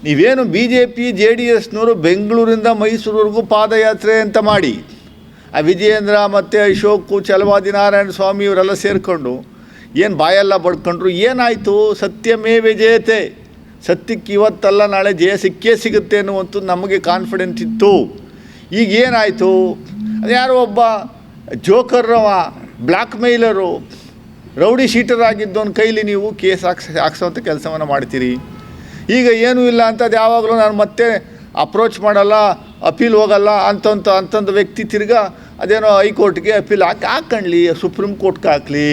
ನೀವೇನು B J P J D ಎಸ್ನವರು ಬೆಂಗಳೂರಿಂದ ಮೈಸೂರುವರೆಗೂ ಪಾದಯಾತ್ರೆ ಅಂತ ಮಾಡಿ, ಆ ವಿಜಯೇಂದ್ರ ಮತ್ತು ಅಶೋಕು ಚಲವಾದಿ ನಾರಾಯಣ ಸ್ವಾಮಿ ಇವರೆಲ್ಲ ಸೇರಿಕೊಂಡು ಏನು ಬಾಯೆಲ್ಲ ಬಡ್ಕೊಂಡ್ರು, ಏನಾಯಿತು? ಸತ್ಯಮೇವೆ ವಿಜಯತೆ ಸತ್ಯಕ್ಕೆ ಇವತ್ತಲ್ಲ, ನಾಳೆ ಜಯ ಸಿಕ್ಕೇ ಸಿಗುತ್ತೆ ಅನ್ನುವಂಥದ್ದು ನಮಗೆ ಕಾನ್ಫಿಡೆನ್ಸ್ ಇತ್ತು. ಈಗ ಏನಾಯಿತು? ಅದು ಯಾರೋ ಒಬ್ಬ ಜೋಕರ್ರವ ಬ್ಲ್ಯಾಕ್ ಮೇಲರು ರೌಡಿ ಶೀಟರ್ ಆಗಿದ್ದವನ ಕೈಲಿ ನೀವು ಕೇಸ್ ಹಾಕ್ಸ್ ಹಾಕ್ಸೋವಂಥ ಕೆಲಸವನ್ನು ಮಾಡ್ತೀರಿ. ಈಗ ಏನೂ ಇಲ್ಲ ಅಂತ ಅದು ಯಾವಾಗಲೂ ನಾನು ಮತ್ತೆ ಅಪ್ರೋಚ್ ಮಾಡಲ್ಲ ಅಪೀಲ್ ಹೋಗಲ್ಲ, ಅಂತಂತ, ಅಂತಂದು ವ್ಯಕ್ತಿ ತಿರ್ಗಾ ಅದೇನೋ ಹೈಕೋರ್ಟ್ಗೆ ಅಪೀಲ್ ಹಾಕಿ ಹಾಕಣ್ಲಿ ಸುಪ್ರೀಂ ಕೋರ್ಟ್ಗೆ ಹಾಕಲಿ.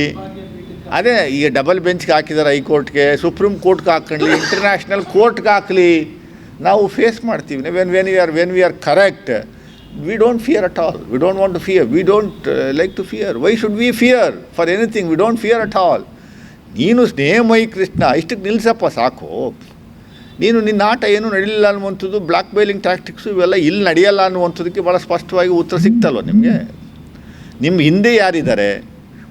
ಅದೇ ಈಗ ಡಬಲ್ ಬೆಂಚ್ಗೆ ಹಾಕಿದ್ದಾರೆ ಹೈಕೋರ್ಟ್ಗೆ, ಸುಪ್ರೀಂ ಕೋರ್ಟ್ಗೆ ಹಾಕೊಳ್ಳಿ ಇಂಟರ್ನ್ಯಾಷನಲ್ ಕೋರ್ಟ್ಗೆ ಹಾಕಲಿ, ನಾವು ಫೇಸ್ ಮಾಡ್ತೀವಿ. When when we are when we are correct we don't fear at all we don't want to fear we don't like to fear why should we fear for anything we don't fear at all ನೀನು ಸ್ನೇಹಮಯಿ ಕೃಷ್ಣ, ಇಷ್ಟಕ್ಕೆ ನಿಲ್ಸಪ್ಪ ಸಾಕು. ನೀನು ನಿನ್ನ ಆಟ ಏನು ನಡೀಲಿಲ್ಲ ಅನ್ನುವಂಥದ್ದು block baling tactics ಇವೆಲ್ಲ ಇಲ್ಲಿ ನಡೆಯಲ್ಲ ಅನ್ನುವಂಥದ್ದಕ್ಕೆ ಭಾಳ ಸ್ಪಷ್ಟವಾಗಿ ಉತ್ತರ ಸಿಗ್ತಲ್ವ ನಿಮಗೆ? ನಿಮ್ಮ ಹಿಂದೆ ಯಾರಿದ್ದಾರೆ?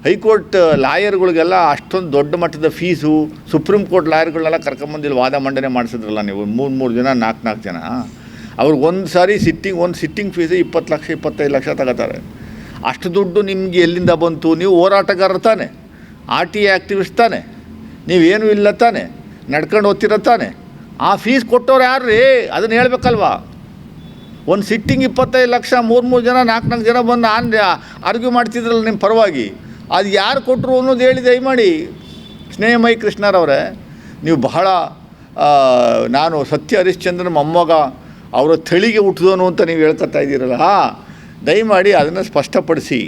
ಹೈಕೋರ್ಟ್ ಲಾಯರ್ಗಳಿಗೆಲ್ಲ ಅಷ್ಟೊಂದು ದೊಡ್ಡ ಮಟ್ಟದ ಫೀಸು, ಸುಪ್ರೀಂ ಕೋರ್ಟ್ ಲಾಯರ್ಗಳನ್ನೆಲ್ಲ ಕರ್ಕೊಂಬಂದು ಇಲ್ಲಿ ವಾದ ಮಂಡನೆ ಮಾಡಿಸಿದ್ರಲ್ಲ ನೀವು. ಮೂರು ಮೂರು ಜನ, ನಾಲ್ಕು ನಾಲ್ಕು ಜನ. ಅವ್ರಿಗೆ ಒಂದು ಸಾರಿ ಸಿಟ್ಟಿಂಗ್ ಒಂದು ಸಿಟ್ಟಿಂಗ್ ಫೀಸು ಇಪ್ಪತ್ತು ಲಕ್ಷ, ಇಪ್ಪತ್ತೈದು ಲಕ್ಷ ತಗೋತಾರೆ. ಅಷ್ಟು ದುಡ್ಡು ನಿಮಗೆ ಎಲ್ಲಿಂದ ಬಂತು? ನೀವು ಹೋರಾಟಗಾರ ತಾನೆ. ಆರ್ ಟಿ ಆ್ಯಕ್ಟಿವಿಸ್ಟ್ ತಾನೆ. ನೀವೇನು ಇಲ್ಲ ತಾನೆ. ನಡ್ಕೊಂಡು ಓದ್ತಿರೋ ತಾನೆ. ಆ ಫೀಸ್ ಕೊಟ್ಟವ್ರು ಯಾರು ರೀ? ಅದನ್ನು ಹೇಳಬೇಕಲ್ವಾ? ಒಂದು ಸಿಟ್ಟಿಂಗ್ ಇಪ್ಪತ್ತೈದು ಲಕ್ಷ, ಮೂರು ಮೂರು ಜನ, ನಾಲ್ಕು ನಾಲ್ಕು ಜನ ಬಂದು ಆನ್ ಆರ್ಗ್ಯೂ ಮಾಡ್ತಿದ್ರಲ್ಲ ನಿಮ್ಮ ಪರವಾಗಿ. ಅದು ಯಾರು ಕೊಟ್ಟರು ಅನ್ನೋದು ಹೇಳಿ ದಯಮಾಡಿ ಸ್ನೇಹಮಯ ಕೃಷ್ಣರವರೇ ನೀವು ಬಹಳ ನಾನು ಸತ್ಯ ಹರಿಶ್ಚಂದ್ರನ ಮೊಮ್ಮಗ, ಅವರ ತಳಿಗೆ ಹುಟ್ಟಿದೋನು ಅಂತ ನೀವು ಹೇಳ್ಕೊತಾ ಇದ್ದೀರಲ್ಲ ದಯಮಾಡಿ ಅದನ್ನು ಸ್ಪಷ್ಟಪಡಿಸಿ.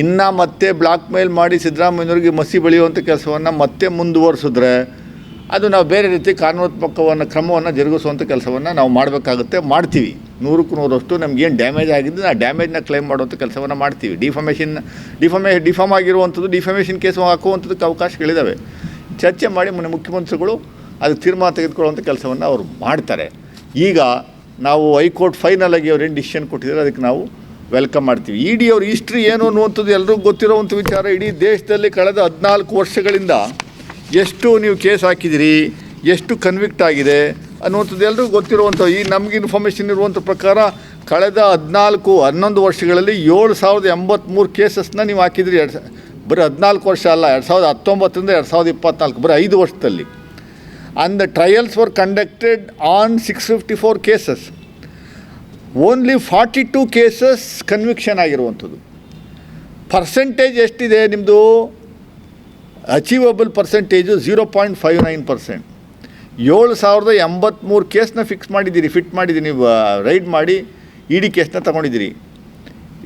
ಇನ್ನು ಮತ್ತೆ ಬ್ಲಾಕ್ ಮೇಲ್ ಮಾಡಿ ಸಿದ್ದರಾಮಯ್ಯವ್ರಿಗೆ ಮಸಿ ಬೆಳೆಯುವಂಥ ಕೆಲಸವನ್ನು ಮತ್ತೆ ಮುಂದುವರಿಸಿದ್ರೆ ಅದು ನಾವು ಬೇರೆ ರೀತಿ ಕಾನೂನಾತ್ಮಕವನ್ನು ಕ್ರಮವನ್ನು ಜರುಗಿಸುವಂಥ ಕೆಲಸವನ್ನು ನಾವು ಮಾಡಬೇಕಾಗುತ್ತೆ, ಮಾಡ್ತೀವಿ. ನೂರಕ್ಕೂ ನೂರಷ್ಟು ನಮಗೇನು ಡ್ಯಾಮೇಜ್ ಆಗಿದ್ದು ಆ ಡ್ಯಾಮೇಜ್ನ ಕ್ಲೈಮ್ ಮಾಡುವಂಥ ಕೆಲಸವನ್ನು ಮಾಡ್ತೀವಿ. ಡಿಫಮೇಷನ್, ಡಿಫಮೇ ಡಿಫಾಮ್ ಆಗಿರುವಂಥದ್ದು ಡಿಫಮೇಷನ್ ಕೇಸ್ ಹಾಕುವಂಥದ್ದಕ್ಕೆ ಅವಕಾಶಗಳಿದ್ದಾವೆ ಚರ್ಚೆ ಮಾಡಿ ಮೊನ್ನೆ ಮುಖ್ಯಮಂತ್ರಿಗಳು ಅದು ತೀರ್ಮಾನ ತೆಗೆದುಕೊಳ್ಳುವಂಥ ಕೆಲಸವನ್ನು ಅವರು ಮಾಡ್ತಾರೆ. ಈಗ ನಾವು ಹೈಕೋರ್ಟ್ ಫೈನಲ್ ಆಗಿ ಅವ್ರೇನು ಡಿಸಿಷನ್ ಕೊಟ್ಟಿದ್ದಾರೆ ಅದಕ್ಕೆ ನಾವು ವೆಲ್ಕಮ್ ಮಾಡ್ತೀವಿ. ಇ ಡಿ ಅವ್ರ ಹಿಸ್ಟ್ರಿ ಏನು ಅನ್ನುವಂಥದ್ದು ಎಲ್ಲರಿಗೂ ಗೊತ್ತಿರೋವಂಥ ವಿಚಾರ ಇಡೀ ದೇಶದಲ್ಲಿ ಕಳೆದ ಹದಿನಾಲ್ಕು ವರ್ಷಗಳಿಂದ ಎಷ್ಟು ನೀವು ಕೇಸ್ ಹಾಕಿದಿರಿ, ಎಷ್ಟು ಕನ್ವಿಕ್ಟ್ ಆಗಿದೆ ಅನ್ನುವಂಥದ್ದು ಎಲ್ಲರಿಗೂ ಗೊತ್ತಿರುವಂಥ ಈ ನಮಗೆ ಇನ್ಫಾರ್ಮೇಷನ್ ಇರುವಂಥ ಪ್ರಕಾರ ಕಳೆದ ಹದಿನಾಲ್ಕು, ಹನ್ನೊಂದು ವರ್ಷಗಳಲ್ಲಿ ಏಳು ಸಾವಿರದ ಎಂಬತ್ತ್ಮೂರು ಕೇಸಸ್ನ ನೀವು ಹಾಕಿದ್ರಿ. ಎರಡು ಬರೀ ಹದಿನಾಲ್ಕು ವರ್ಷ ಅಲ್ಲ, ಎರಡು ಸಾವಿರದ ಹತ್ತೊಂಬತ್ತರಿಂದ ಎರಡು ಸಾವಿರದ ಇಪ್ಪತ್ನಾಲ್ಕು, ಬರೀ ಐದು ವರ್ಷದಲ್ಲಿ. And the trials were conducted on six fifty four cases only forty two cases conviction ಆಗಿರುವಂಥದ್ದು. ಪರ್ಸೆಂಟೇಜ್ ಎಷ್ಟಿದೆ ನಿಮ್ಮದು achievable percentage zero point five nine percent ಏಳು ಸಾವಿರದ ಎಂಬತ್ತ್ಮೂರು ಕೇಸ್ನ ಫಿಕ್ಸ್ ಮಾಡಿದ್ದೀರಿ ಫಿಟ್ ಮಾಡಿದ್ದೀರಿ, ನೀವು ರೈಡ್ ಮಾಡಿ ಇಡಿ ಕೇಸ್ನ ತೊಗೊಂಡಿದ್ದೀರಿ.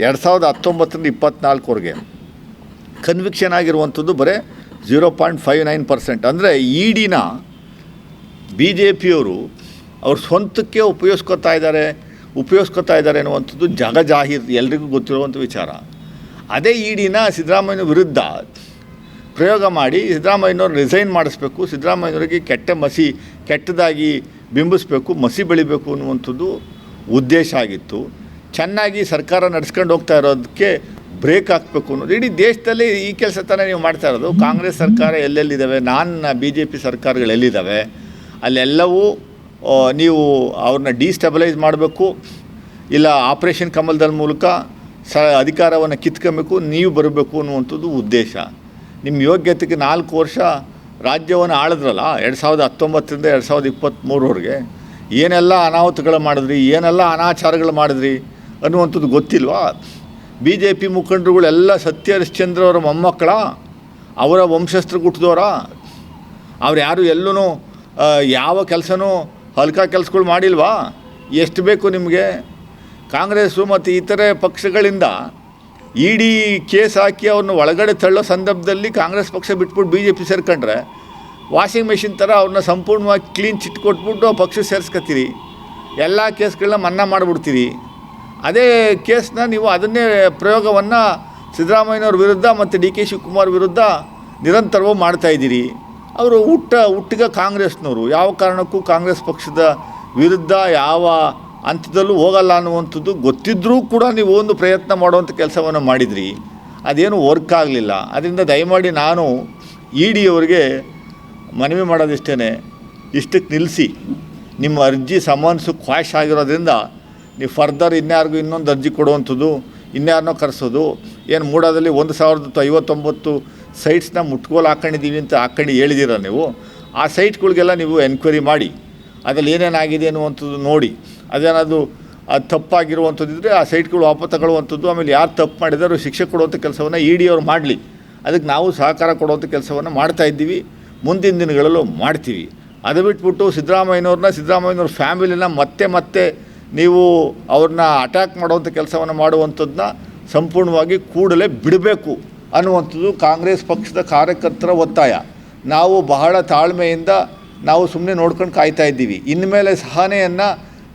ಎರಡು ಸಾವಿರದ ಹತ್ತೊಂಬತ್ತರಿಂದ ಇಪ್ಪತ್ನಾಲ್ಕವರೆಗೆ. ಕನ್ವಿಕ್ಷನ್ ಆಗಿರುವಂಥದ್ದು ಬರೀ zero point five nine percent ಅಂದರೆ ಇ ಡಿನ ಬಿ ಜೆ ಪಿಯವರು ಅವ್ರ ಸ್ವಂತಕ್ಕೆ ಉಪಯೋಗಿಸ್ಕೊತಾ ಇದ್ದಾರೆ ಉಪಯೋಗಿಸ್ಕೊತಾ ಇದ್ದಾರೆ ಅನ್ನುವಂಥದ್ದು ಜಗಜಾಹೀರ್ ಎಲ್ರಿಗೂ ಗೊತ್ತಿರುವಂಥ ವಿಚಾರ. ಅದೇ ಇ ಡಿನ ಸಿದ್ದರಾಮಯ್ಯನ ವಿರುದ್ಧ ಪ್ರಯೋಗ ಮಾಡಿ ಸಿದ್ದರಾಮಯ್ಯನವ್ರು ರಿಸೈನ್ ಮಾಡಿಸ್ಬೇಕು, ಸಿದ್ದರಾಮಯ್ಯನವರಿಗೆ ಕೆಟ್ಟ ಮಸಿ, ಕೆಟ್ಟದಾಗಿ ಬಿಂಬಿಸ್ಬೇಕು, ಮಸಿ ಬೆಳಿಬೇಕು ಅನ್ನುವಂಥದ್ದು ಉದ್ದೇಶ ಆಗಿತ್ತು. ಚೆನ್ನಾಗಿ ಸರ್ಕಾರ ನಡೆಸ್ಕೊಂಡು ಹೋಗ್ತಾ ಇರೋದಕ್ಕೆ ಬ್ರೇಕ್ ಹಾಕಬೇಕು ಅನ್ನೋದು. ಇಡೀ ದೇಶದಲ್ಲಿ ಈ ಕೆಲಸ ತಾನೇ ನೀವು ಮಾಡ್ತಾ ಇರೋದು. ಕಾಂಗ್ರೆಸ್ ಸರ್ಕಾರ ಎಲ್ಲೆಲ್ಲಿದ್ದಾವೆ? ನಾನು ಬಿ ಜೆ ಪಿ ಸರ್ಕಾರಗಳು ಎಲ್ಲಿದ್ದಾವೆ? ಅಲ್ಲೆಲ್ಲವೂ ನೀವು ಅವ್ರನ್ನ ಡಿಸ್ಟೆಬಲೈಸ್ ಮಾಡಬೇಕು. ಇಲ್ಲ ಆಪ್ರೇಷನ್ ಕಮಲದ ಮೂಲಕ ಸ, ಅಧಿಕಾರವನ್ನು ಕಿತ್ಕೊಬೇಕು. ನೀವು ಬರಬೇಕು ಅನ್ನುವಂಥದ್ದು ಉದ್ದೇಶ. ನಿಮ್ಮ ಯೋಗ್ಯತೆಗೆ ನಾಲ್ಕು ವರ್ಷ ರಾಜ್ಯವನ್ನು ಆಳಿದ್ರಲ್ಲ, ಎರಡು ಸಾವಿರದ ಹತ್ತೊಂಬತ್ತರಿಂದ ಎರಡು ಸಾವಿರದ ಇಪ್ಪತ್ತ್ಮೂರವರೆಗೆ ಏನೆಲ್ಲ ಅನಾಹುತಗಳು ಮಾಡಿದ್ರಿ, ಏನೆಲ್ಲ ಅನಾಚಾರಗಳು ಮಾಡಿದ್ರಿ ಅನ್ನುವಂಥದ್ದು ಗೊತ್ತಿಲ್ವಾ? B J P ಮುಖಂಡರುಗಳೆಲ್ಲ Satya Harishchandra ಅವರ ಮೊಮ್ಮಕ್ಕಳ, ಅವರ ವಂಶಸ್ಥರು ಹುಟ್ಟಿದವರ ಅವ್ರು ಯಾರು ಎಲ್ಲೂ ಯಾವ ಕೆಲಸನೂ ಹಲ್ಕ ಕೆಲಸಗಳು ಮಾಡಿಲ್ವಾ? ಎಷ್ಟು ಬೇಕು ನಿಮಗೆ? ಕಾಂಗ್ರೆಸ್ಸು ಮತ್ತು ಇತರೆ ಪಕ್ಷಗಳಿಂದ ಇಡೀ ಕೇಸ್ ಹಾಕಿ ಅವ್ರನ್ನ ಒಳಗಡೆ ತಳ್ಳೋ ಸಂದರ್ಭದಲ್ಲಿ ಕಾಂಗ್ರೆಸ್ ಪಕ್ಷ ಬಿಟ್ಬಿಟ್ಟು ಬಿ ಜೆ ಪಿ ಸೇರ್ಕೊಂಡ್ರೆ, ವಾಷಿಂಗ್ ಮೆಷಿನ್ ಥರ ಅವ್ರನ್ನ ಸಂಪೂರ್ಣವಾಗಿ ಕ್ಲೀನ್ ಚಿಟ್ ಕೊಟ್ಬಿಟ್ಟು ಪಕ್ಷ ಸೇರಿಸ್ಕೊತೀರಿ. ಎಲ್ಲ ಕೇಸ್ಗಳನ್ನ ಮನ್ನಾ ಮಾಡಿಬಿಡ್ತೀರಿ. ಅದೇ ಕೇಸ್ನ ನೀವು ಅದನ್ನೇ ಪ್ರಯೋಗವನ್ನು ಸಿದ್ದರಾಮಯ್ಯನವ್ರ ವಿರುದ್ಧ ಮತ್ತು ಡಿ ಕೆ ಶಿವಕುಮಾರ್ ವಿರುದ್ಧ ನಿರಂತರವೂ ಮಾಡ್ತಾಯಿದ್ದೀರಿ ಅವರು ಹುಟ್ಟ ಹುಟ್ಟಿಗ ಕಾಂಗ್ರೆಸ್ನವರು. ಯಾವ ಕಾರಣಕ್ಕೂ ಕಾಂಗ್ರೆಸ್ ಪಕ್ಷದ ವಿರುದ್ಧ ಯಾವ ಹಂತದಲ್ಲೂ ಹೋಗಲ್ಲ ಅನ್ನುವಂಥದ್ದು ಗೊತ್ತಿದ್ದರೂ ಕೂಡ ನೀವು ಒಂದು ಪ್ರಯತ್ನ ಮಾಡುವಂಥ ಕೆಲಸವನ್ನು ಮಾಡಿದ್ರಿ. ಅದೇನು ವರ್ಕ್ ಆಗಲಿಲ್ಲ. ಅದರಿಂದ ದಯಮಾಡಿ ನಾನು ಇ ಡಿ ಅವರಿಗೆ ಮನವಿ ಮಾಡೋದಿಷ್ಟೇ ಇಷ್ಟಕ್ಕೆ ನಿಲ್ಲಿಸಿ. ನಿಮ್ಮ ಅರ್ಜಿ ಸಮನ್ಸು ಕ್ವಾಶ್ ಆಗಿರೋದ್ರಿಂದ ನೀವು ಫರ್ದರ್ ಇನ್ಯಾರಿಗೂ ಇನ್ನೊಂದು ಅರ್ಜಿ ಕೊಡುವಂಥದ್ದು, ಇನ್ಯಾರನ್ನೋ ಕರೆಸೋದು. ಏನು ಮೂಡಾದಲ್ಲಿ ಒಂದು ಸಾವಿರದ ಐವತ್ತೊಂಬತ್ತು ಸೈಟ್ಸ್ನ ಮುಟ್ಕೋಲು ಹಾಕ್ಕೊಂಡಿದ್ದೀವಿ ಅಂತ ಹಾಕ್ಕೊಂಡು ಹೇಳಿದ್ದೀರ ನೀವು? ಆ ಸೈಟ್ಗಳಿಗೆಲ್ಲ ನೀವು ಎನ್ಕ್ವೈರಿ ಮಾಡಿ. ಅದರಲ್ಲಿ ಏನೇನಾಗಿದೆ ಅನ್ನುವಂಥದ್ದು ನೋಡಿ. ಅದೇನಾದ್ರು ಅದು ತಪ್ಪಾಗಿರುವಂಥದ್ದಿದ್ರೆ ಆ ಸೈಟ್ಗಳು ವಾಪಸ್ ತಗೊಳ್ಳುವಂಥದ್ದು, ಆಮೇಲೆ ಯಾರು ತಪ್ಪು ಮಾಡಿದಾರೋ ಶಿಕ್ಷೆ ಕೊಡುವಂಥ ಕೆಲಸವನ್ನು ಇ ಡಿ ಅವ್ರು ಮಾಡಲಿ. ಅದಕ್ಕೆ ನಾವು ಸಹಕಾರ ಕೊಡುವಂಥ ಕೆಲಸವನ್ನು ಮಾಡ್ತಾ ಇದ್ದೀವಿ. ಮುಂದಿನ ದಿನಗಳಲ್ಲೂ ಮಾಡ್ತೀವಿ. ಅದು ಬಿಟ್ಬಿಟ್ಟು ಸಿದ್ದರಾಮಯ್ಯನವ್ರನ್ನ, ಸಿದ್ದರಾಮಯ್ಯನವ್ರ ಫ್ಯಾಮಿಲಿನ ಮತ್ತೆ ಮತ್ತೆ ನೀವು ಅವ್ರನ್ನ ಅಟ್ಯಾಕ್ ಮಾಡುವಂಥ ಕೆಲಸವನ್ನು ಮಾಡುವಂಥದ್ದನ್ನ ಸಂಪೂರ್ಣವಾಗಿ ಕೂಡಲೇ ಬಿಡಬೇಕು ಅನ್ನುವಂಥದ್ದು ಕಾಂಗ್ರೆಸ್ ಪಕ್ಷದ ಕಾರ್ಯಕರ್ತರ ಒತ್ತಾಯ. ನಾವು ಬಹಳ ತಾಳ್ಮೆಯಿಂದ ನಾವು ಸುಮ್ಮನೆ ನೋಡ್ಕೊಂಡು ಕಾಯ್ತಾ ಇದ್ದೀವಿ. ಇನ್ಮೇಲೆ ಸಹನೆಯನ್ನು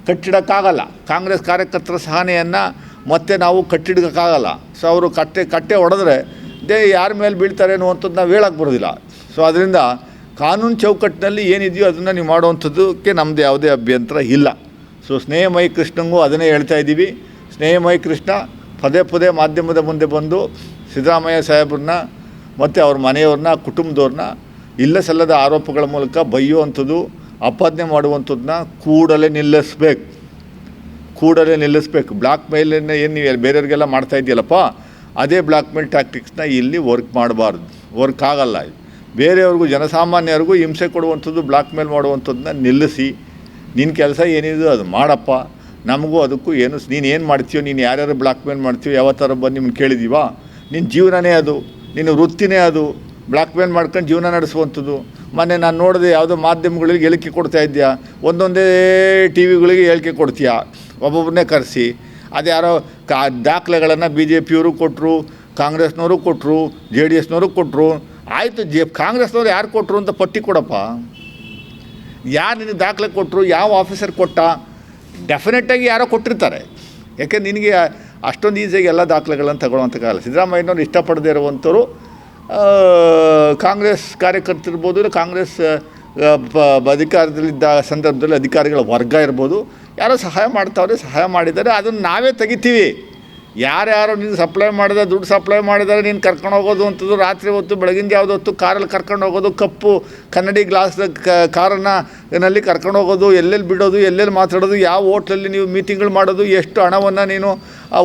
ಕಟ್ಟಿಡೋಕ್ಕಾಗಲ್ಲ. ಕಾಂಗ್ರೆಸ್ ಕಾರ್ಯಕರ್ತರ ಸಹನೆಯನ್ನು ಮತ್ತೆ ನಾವು ಕಟ್ಟಿಡೋಕ್ಕಾಗಲ್ಲ. ಸೊ ಅವರು ಕಟ್ಟೆ ಕಟ್ಟೆ ಹೊಡೆದ್ರೆ ದೇ ಯಾರ ಮೇಲೆ ಬೀಳ್ತಾರೆ ಅನ್ನುವಂಥದ್ದು ನಾವು ಹೇಳಕ್ಕೆ ಬರೋದಿಲ್ಲ. ಸೊ ಅದರಿಂದ ಕಾನೂನು ಚೌಕಟ್ಟಿನಲ್ಲಿ ಏನಿದೆಯೋ ಅದನ್ನು ನೀವು ಮಾಡುವಂಥದ್ದಕ್ಕೆ ನಮ್ಮದು ಯಾವುದೇ ಅಭ್ಯಂತರ ಇಲ್ಲ. ಸೊ ಸ್ನೇಹಮಯಿ ಕೃಷ್ಣಂಗೂ ಅದನ್ನೇ ಹೇಳ್ತಾ ಇದ್ದೀವಿ. ಸ್ನೇಹಮಯಿ ಕೃಷ್ಣ ಪದೇ ಪದೇ ಮಾಧ್ಯಮದ ಮುಂದೆ ಬಂದು ಸಿದ್ದರಾಮಯ್ಯ ಸಾಹೇಬ್ರನ್ನ ಮತ್ತು ಅವ್ರ ಮನೆಯವ್ರನ್ನ, ಕುಟುಂಬದವ್ರನ್ನ ಇಲ್ಲ ಸಲ್ಲದ ಆರೋಪಗಳ ಮೂಲಕ ಬೈಯುವಂಥದ್ದು ಅಪಾದನೆ ಮಾಡುವಂಥದ್ದನ್ನ ಕೂಡಲೇ ನಿಲ್ಲಿಸ್ಬೇಕು. ಕೂಡಲೇ ನಿಲ್ಲಿಸ್ಬೇಕು. ಬ್ಲಾಕ್ ಮೇಲನ್ನು ಏನು ನೀವು ಬೇರೆಯವ್ರಿಗೆಲ್ಲ ಮಾಡ್ತಾ ಇದೆಯಲ್ಲಪ್ಪ ಅದೇ ಬ್ಲ್ಯಾಕ್ ಮೇಲ್ ಟ್ಯಾಕ್ಟಿಕ್ಸ್ನ ಇಲ್ಲಿ ವರ್ಕ್ ಮಾಡಬಾರ್ದು. ವರ್ಕ್ ಆಗಲ್ಲ. ಬೇರೆಯವ್ರಿಗೂ, ಜನಸಾಮಾನ್ಯರಿಗೂ ಹಿಂಸೆ ಕೊಡುವಂಥದ್ದು ಬ್ಲಾಕ್ ಮೇಲ್ ಮಾಡುವಂಥದ್ದನ್ನ ನಿಲ್ಲಿಸಿ ನಿನ್ನ ಕೆಲಸ ಏನಿದೆ ಅದು ಮಾಡಪ್ಪ. ನಮಗೂ ಅದಕ್ಕೂ ಏನು ನೀನು ಏನು ಮಾಡ್ತೀಯೋ, ನೀನು ಯಾರ್ಯಾರು ಬ್ಲಾಕ್ ಮೇಲ್ ಮಾಡ್ತೀಯೋ ಯಾವ ಥರ ಬಂದು ನಿಮ್ಮನ್ನು ಕೇಳಿದೀವಾ? ನಿನ್ನ ಜೀವನನೇ ಅದು. ನಿನ್ನ ವೃತ್ತಿನೇ ಅದು. ಬ್ಲಾಕ್ ಮೇಲ್ ಮಾಡ್ಕೊಂಡು ಜೀವನ ನಡೆಸುವಂಥದ್ದು. ಮೊನ್ನೆ ನಾನು ನೋಡಿದೆ ಯಾವುದೋ ಮಾಧ್ಯಮಗಳಿಗೆ ಹೇಳಿಕೆ ಕೊಡ್ತಾ ಇದ್ದೀಯಾ? ಒಂದೊಂದೇ ಟಿ ವಿಗಳಿಗೆ ಹೇಳಿಕೆ ಕೊಡ್ತೀಯಾ? ಒಬ್ಬೊಬ್ಬನೇ ಕರೆಸಿ. ಅದು ಯಾರೋ ಕಾ ದಾಖಲೆಗಳನ್ನು ಬಿ ಜೆ ಪಿಯವರು ಕೊಟ್ಟರು ಕಾಂಗ್ರೆಸ್ನವರು ಕೊಟ್ಟರು ಜೆ ಡಿ ಎಸ್ನವರು ಕೊಟ್ಟರು ಆಯಿತು, ಜೆ ಕಾಂಗ್ರೆಸ್ನವ್ರು ಯಾರು ಕೊಟ್ಟರು ಅಂತ ಪಟ್ಟಿ ಕೊಡಪ್ಪ. ಯಾರು ನಿನಗೆ ದಾಖಲೆ ಕೊಟ್ಟರು ಯಾವ ಆಫೀಸರ್ ಕೊಟ್ಟ? ಡೆಫಿನೆಟ್ಟಾಗಿ ಯಾರೋ ಕೊಟ್ಟಿರ್ತಾರೆ. ಯಾಕೆ ನಿನಗೆ ಅಷ್ಟೊಂದು ಈಸಿಯಾಗಿ ಎಲ್ಲ ದಾಖಲೆಗಳನ್ನು ತಗೊಳ್ಳುವಂಥಕ್ಕಾಗಲ್ಲ ಸಿದ್ದರಾಮಯ್ಯನವ್ರು ಇಷ್ಟಪಡದೇ ಇರುವಂಥವ್ರು ಕಾಂಗ್ರೆಸ್ ಕಾರ್ಯಕರ್ತರಿರ್ಬೋದು ಇಲ್ಲ ಕಾಂಗ್ರೆಸ್ ಬ ಅಧಿಕಾರದಲ್ಲಿದ್ದ ಸಂದರ್ಭದಲ್ಲಿ ಅಧಿಕಾರಿಗಳ ವರ್ಗ ಇರ್ಬೋದು, ಯಾರೋ ಸಹಾಯ ಮಾಡ್ತಾವ್ರೆ, ಸಹಾಯ ಮಾಡಿದ್ದಾರೆ, ಅದನ್ನು ನಾವೇ ತೆಗಿತೀವಿ. ಯಾರ್ಯಾರು ನೀನು ಸಪ್ಲೈ ಮಾಡಿದೆ ದುಡ್ಡು ಸಪ್ಲೈ ಮಾಡಿದರೆ, ನೀನು ಕರ್ಕೊಂಡು ಹೋಗೋದು ಅಂಥದ್ದು ರಾತ್ರಿ ಹೊತ್ತು ಬೆಳಗಿನ ಯಾವುದು ಹೊತ್ತು ಕಾರಲ್ಲಿ ಕರ್ಕೊಂಡು ಹೋಗೋದು, ಕಪ್ಪು ಕನ್ನಡಿ ಗ್ಲಾಸ್ ಕಾರನ್ನು ನಲ್ಲಿ ಕರ್ಕೊಂಡು ಹೋಗೋದು, ಎಲ್ಲೆಲ್ಲಿ ಬಿಡೋದು, ಎಲ್ಲೆಲ್ಲಿ ಮಾತಾಡೋದು, ಯಾವ ಹೋಟ್ಲಲ್ಲಿ ನೀವು ಮೀಟಿಂಗ್ಗಳು ಮಾಡೋದು, ಎಷ್ಟು ಹಣವನ್ನು ನೀನು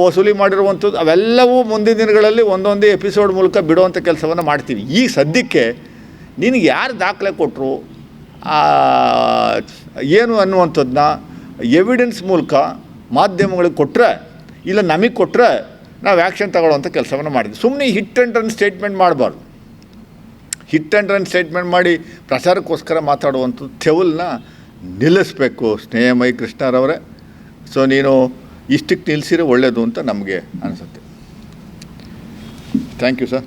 ವಸೂಲಿ ಮಾಡಿರುವಂಥದ್ದು, ಅವೆಲ್ಲವೂ ಮುಂದಿನ ದಿನಗಳಲ್ಲಿ ಒಂದೊಂದೇ ಎಪಿಸೋಡ್ ಮೂಲಕ ಬಿಡುವಂಥ ಕೆಲಸವನ್ನು ಮಾಡ್ತೀವಿ. ಈ ಸದ್ಯಕ್ಕೆ ನಿನಗೆ ಯಾರು ದಾಖಲೆ ಕೊಟ್ಟರು ಏನು ಅನ್ನುವಂಥದ್ದನ್ನ ಎವಿಡೆನ್ಸ್ ಮೂಲಕ ಮಾಧ್ಯಮಗಳಿಗೆ ಕೊಟ್ಟರೆ ಇಲ್ಲ ನಮಗೆ ಕೊಟ್ಟರೆ ನಾವು ಆ್ಯಕ್ಷನ್ ತಗೊಳ್ಳೋವಂಥ ಕೆಲಸವನ್ನು ಮಾಡಿದ್ವಿ. ಸುಮ್ಮನೆ ಹಿಟ್ ಆ್ಯಂಡ್ ರನ್ ಸ್ಟೇಟ್ಮೆಂಟ್ ಮಾಡಬಾರ್ದು. ಹಿಟ್ ಆ್ಯಂಡ್ ರನ್ ಸ್ಟೇಟ್ಮೆಂಟ್ ಮಾಡಿ ಪ್ರಚಾರಕ್ಕೋಸ್ಕರ ಮಾತಾಡುವಂಥದ್ದು ತೆವಲ್ನ ನಿಲ್ಲಿಸ್ಬೇಕು ಸ್ನೇಹಮಯಿ ಕೃಷ್ಣರವರೇ. ಸೊ ನೀನು ಇಷ್ಟಕ್ಕೆ ನಿಲ್ಲಿಸಿರೋ ಒಳ್ಳೆಯದು ಅಂತ ನಮಗೆ ಅನಿಸುತ್ತೆ. Thank you sir